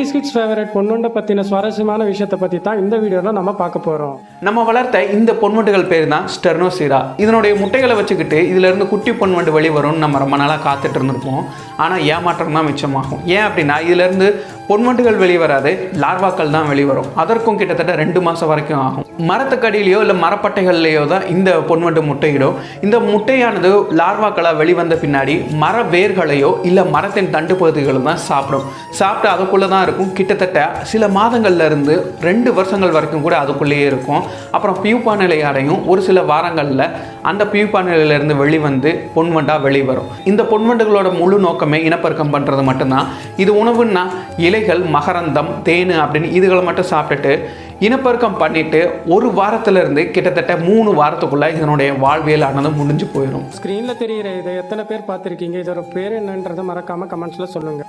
குட்டி kids favourite பொண்ணுண்ட பற்றின சுவாரஸ்யமான விஷயத்தை பற்றி தான் இந்த வீடியோவில் நம்ம பார்க்க போகிறோம் நம்ம வளர்த்த இந்த பொன்வண்டுகள் பேர் தான் ஸ்டெர்னோசீரா இதனுடைய முட்டைகளை வச்சுக்கிட்டு இதிலிருந்து குட்டி பொன்வண்டு வெளிவரும்னு நம்ம ரொம்ப நாளாக காத்துட்டு இருந்திருப்போம். ஆனால் ஏமாற்றம் தான் மிச்சமாகும். ஏன் அப்படின்னா இதிலிருந்து பொன்வண்டுகள் வெளிவராது லார்வாக்கள் தான் வெளிவரும். அதற்கும் கிட்டத்தட்ட ரெண்டு மாதம் வரைக்கும் ஆகும். மரத்துக்கடியிலையோ இல்லை மரப்பட்டைகள்லையோ தான் இந்த பொன்வண்டு முட்டையிடும். இந்த முட்டையானது லார்வாக்களாக வெளிவந்த பின்னாடி மர வேர்களையோ இல்லை மரத்தின் தண்டு பகுதிகளும் தான் சாப்பிடும். சாப்பிட்டு அதுக்குள்ளே தான் இருக்கும். கிட்டத்தட்ட சில மாதங்கள்ல இருந்து ரெண்டு வருஷங்கள் வரைக்கும் கூட அதுக்குள்ளேயே இருக்கும். அப்புறம் பியூப்பா நிலை அடையும் ஒரு சில வாரங்களில் அந்த பியூப்பா வெளிவந்து பொன்வண்டாக வெளிவரும். இந்த பொன்வண்டுகளோட முழு நோக்கமே இனப்பெருக்கம் பண்ணுறது மட்டும்தான். இது உணவுன்னா இலைகள் மகரந்தம் தேன் அப்படின்னு இதுகளை மட்டும் சாப்பிட்டுட்டு இனப்பெருக்கம் பண்ணிட்டு ஒரு வாரத்துலேருந்து கிட்டத்தட்ட மூணு வாரத்துக்குள்ள இதனுடைய வாழ்வியல் ஆனது முடிஞ்சு போயிடும் ஸ்க்ரீனில் தெரிகிற இதை எத்தனை பேர் பார்த்துருக்கீங்க? இதோட பேர் என்னன்றதை மறக்காமல் கமெண்ட்ஸில் சொல்லுங்கள்